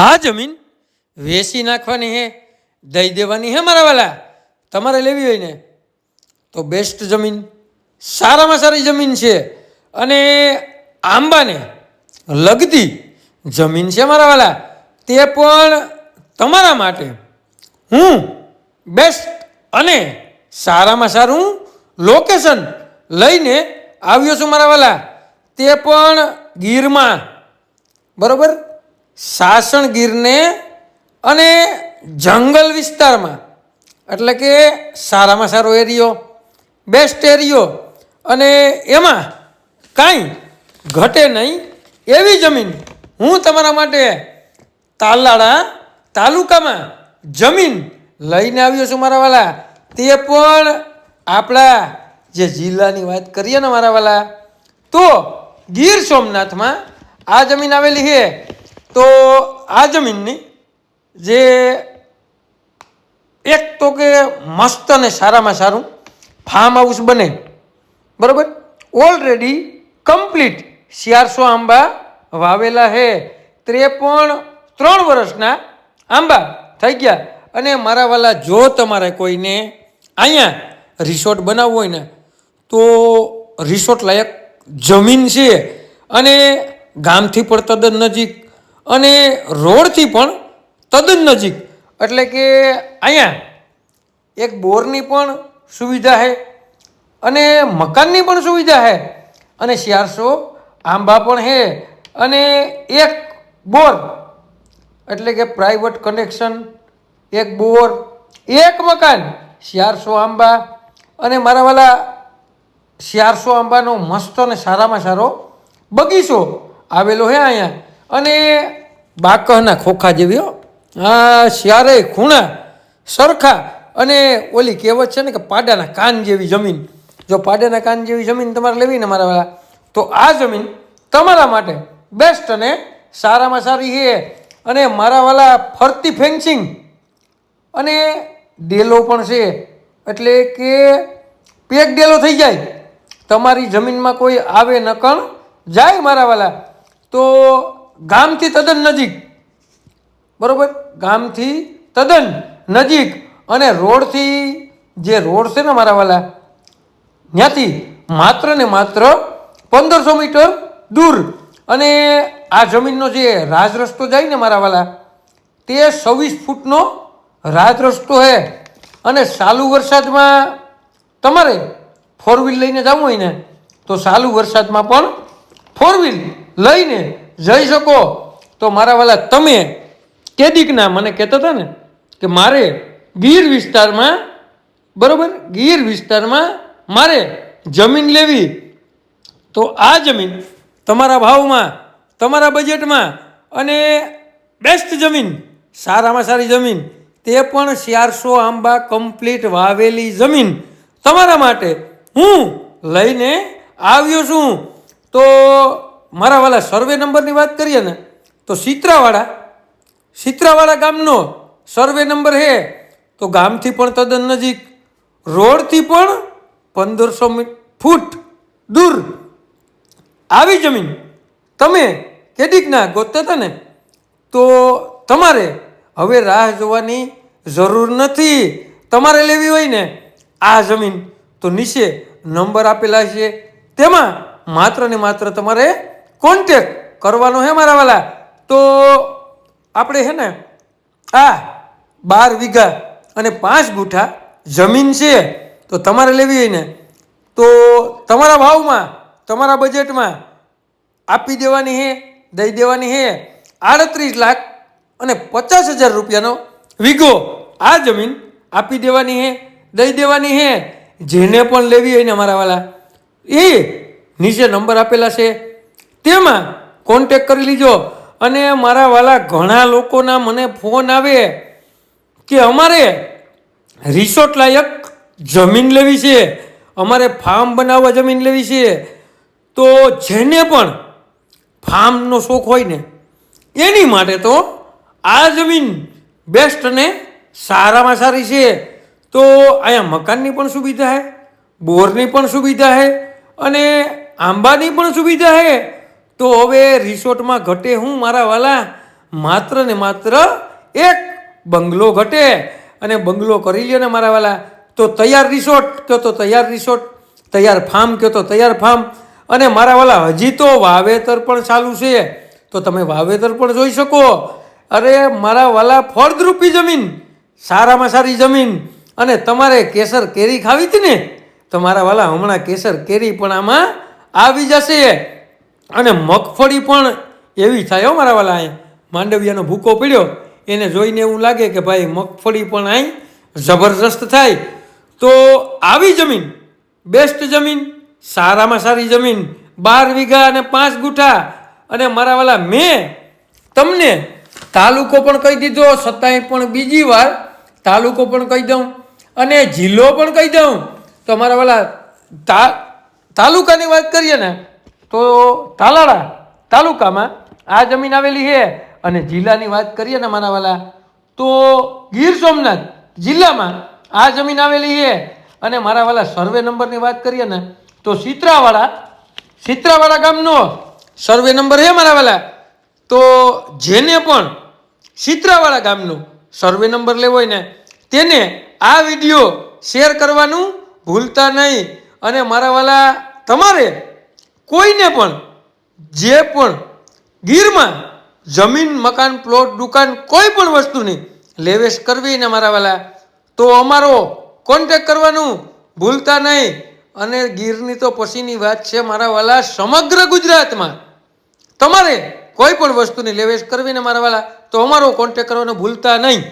આ જમીન વેચી નાખવાની હે, દઈ દેવાની હે મારા વાલા. તમારે લેવી હોય ને, તો બેસ્ટ જમીન, સારામાં સારી જમીન છે. અને આંબાને લગતી જમીન છે મારા વાલા. તે પણ તમારા માટે હું બેસ્ટ અને સારામાં સારું લોકેશન લઈને આવ્યો છું મારા વાલા. તે પણ ગીરમાં. બરોબર? સાસણ ગીરને અને જંગલ વિસ્તારમાં, એટલે કે સારામાં સારો એરિયો બેસ્ટ એરિયો, અને એમાં કાંઈ ઘટે નહીં એવી જમીન. હું તમારા માટે તાલાળા તાલુકામાં જમીન લઈને આવ્યો છું, મારા વાલા. તે પણ આપણા જે જિલ્લાની વાત કરીએ ને, મારા વાલા, તો ગીર સોમનાથમાં આ જમીન આવેલી છે. તો આ જમીનની જે એક તો કે મસ્ત અને સારામાં સારું ફાર્મ હાઉસ બને, બરાબર? ઓલરેડી કમ્પ્લીટ શિયારસો આંબા વાવેલા હે ત્રેપણ ત્રણ વર્ષના આંબા થઈ ગયા. અને મારા વાલા, જો તમારે કોઈને અહીંયા રિસોર્ટ બનાવવું હોય ને, તો રિસોર્ટ લાયક જમીન છે. અને ગામથી પણ તદ્દન નજીક અને રોડથી પણ તદ્દન નજીક. એટલે કે અહીંયા એક બોરની પણ સુવિધા છે અને મકાનની પણ સુવિધા છે અને ચારસો આંબા પણ છે અને એક બોર. એટલે કે પ્રાઇવેટ કનેક્શન, એક બોર, એક મકાન ચારસો આંબા અને મારા વાલા આંબાનો મસ્ત અને સારામાં સારો બગીચો આવેલો છે અહીંયા. અને બાકહના ખોખા જેવી હો. આ શ્યારે ખૂણા સરખા અને ઓલી કહેવત છે ને કે પાડાના કાન જેવી જમીન. જો પાડાના કાન જેવી જમીન તમારે લેવી ને મારા તો આ જમીન તમારા માટે બેસ્ટ અને સારામાં સારી છે. અને મારા વાલા ફરતી ફેન્સિંગ અને ડેલો પણ છે. એટલે કે પેક ડેલો થઈ જાય. તમારી જમીનમાં કોઈ આવે નકણ જાય મારા વાલા તો ગામથી તદ્દન નજીક. બરાબર? ગામથી તદ્દન નજીક. અને રોડથી જે રોડ છે ને મારા વાલા, ત્યાંથી માત્ર ને માત્ર પંદરસો મીટર દૂર. અને આ જમીનનો જે રાજ રસ્તો જાય ને મારા વાલા, તે છવ્વીસ ફૂટનો રાજ રસ્તો છે અને ચાલુ વરસાદમાં તમારે ફોર વ્હીલ લઈને જવું હોય ને, તો ચાલુ વરસાદમાં પણ ફોર વ્હીલ લઈને જઈ શકો? તો મારા વાલા, તમે કેદીકના મને કહેતા હતા ને કે મારે ગીર વિસ્તારમાં, બરાબર, ગીર વિસ્તારમાં મારે જમીન લેવી. તો આ જમીન તમારા ભાવમાં, તમારા બજેટમાં અને બેસ્ટ જમીન, સારામાં સારી જમીન, તે પણ ચારસો આંબા કમ્પ્લીટ વાવેલી જમીન તમારા માટે હું લઈને આવ્યો છું. તો મારા વાલા સર્વે નંબરની વાત કરીએ ને, તો સિત્રાવાળા સિત્રાવાળા ગામનો સર્વે નંબર છે તો ગામથી પણ તદ્દન નજીક, રોડથી પણ પંદરસો ફૂટ દૂર. આવી જમીન તમે કેદીકના ગોતતા હતા ને, તો તમારે હવે રાહ જોવાની જરૂર નથી. તમારે લેવી હોય ને આ જમીન, તો નીચે નંબર આપેલા છે. તેમાં માત્ર ને માત્ર તમારે કોન્ટેક કરવાનો હે મારા વાલા? તો આપણે છે ને આ બાર વીઘા અને પાંચ ગુઠા જમીન છે, તો તમારે લેવી હોય ને, તો તમારા ભાવમાં, તમારા બજેટમાં આપી દેવાની હે, દઈ દેવાની હે આડત્રીસ લાખ અને પચાસ હજાર રૂપિયાનો વીઘો આ જમીન આપી દેવાની હે, દઈ દેવાની હે, જેને પણ લેવી હોય ને અમારા વાલા, એ નીચે નંબર આપેલા છે. તેમાં કોન્ટેક કરી લીજો. અને મારા વાલા ઘણા લોકોના મને ફોન આવે કે અમારે રિસોર્ટ લાયક જમીન લેવી છે. અમારે ફાર્મ બનાવવા જમીન લેવી છે. તો જેને પણ ફાર્મનો શોખ હોય ને, એની માટે તો આ જમીન બેસ્ટ અને સારામાં સારી છે. તો અહીંયા મકાનની પણ સુવિધા છે, બોરની પણ સુવિધા છે અને આંબાની પણ સુવિધા છે. તો હવે રિસોર્ટમાં ઘટે હું મારા વાલા? માત્ર ને માત્ર એક બંગલો ઘટે. અને બંગલો કરી લ્યો ને મારા વાલા. તો તૈયાર રિસોર્ટ કહો તો તૈયાર રિસોર્ટ, તૈયાર ફાર્મ કહો તો તૈયાર ફાર્મ. અને મારા વાલા, હજી તો વાવેતર પણ ચાલુ છે. તો તમે વાવેતર પણ જોઈ શકો. અરે, મારા વાલા ફળદ્રુપી જમીન, સારામાં સારી જમીન. અને તમારે કેસર કેરી ખાવી હતી ને? તો મારા વાલા હમણાં કેસર કેરી પણ આમાં આવી જશે. અને મગફળી પણ એવી થાય હો મારા વાલા અહીં. માંડવિયાનો ભૂકો પડ્યો. એને જોઈને એવું લાગે કે ભાઈ મગફળી પણ અહીં જબરજસ્ત થાય. તો આવી જમીન બેસ્ટ જમીન, સારામાં સારી જમીન, બાર વીઘા અને પાંચ ગુઠા. અને મારા વાલા, મેં તમને તાલુકો પણ કહી દીધો છતાંય પણ બીજી વાર તાલુકો પણ કહી દઉં અને જિલ્લો પણ કહી દઉં. તો મારા વાલા, તા, તાલુકાની વાત કરીએ ને તો તાલાળા તાલુકામાં આ જમીન આવેલી છે અને જિલ્લાની વાત કરીએ ને મારા વાલા તો ગીર સોમનાથ જિલ્લામાં આ જમીન આવેલી છે. અને મારા વાલા સર્વે નંબરની વાત કરીએ ને, તો સિત્રાવાળા સિત્રાવાળા ગામનો સર્વે નંબર છે મારા વાલા તો જેને પણ સિત્રાવાળા ગામનો સર્વે નંબર લેવો હોય ને, તેને આ વીડિયો શેર કરવાનું ભૂલતા નહીં. અને મારા વાલા તમારે કોઈને પણ, જે પણ ગીરમાં જમીન, મકાન, પ્લોટ, દુકાન કોઈ પણ વસ્તુની લેવેશ કરવી ને મારા વાલા, તો અમારો કોન્ટેક કરવાનું ભૂલતા નહીં. અને ગીરની તો પછીની વાત છે મારા વાલા, સમગ્ર ગુજરાતમાં તમારે કોઈ પણ વસ્તુની લેવેશ કરવી ને મારા વાલા, તો અમારો કોન્ટેક કરવાનું ભૂલતા નહીં.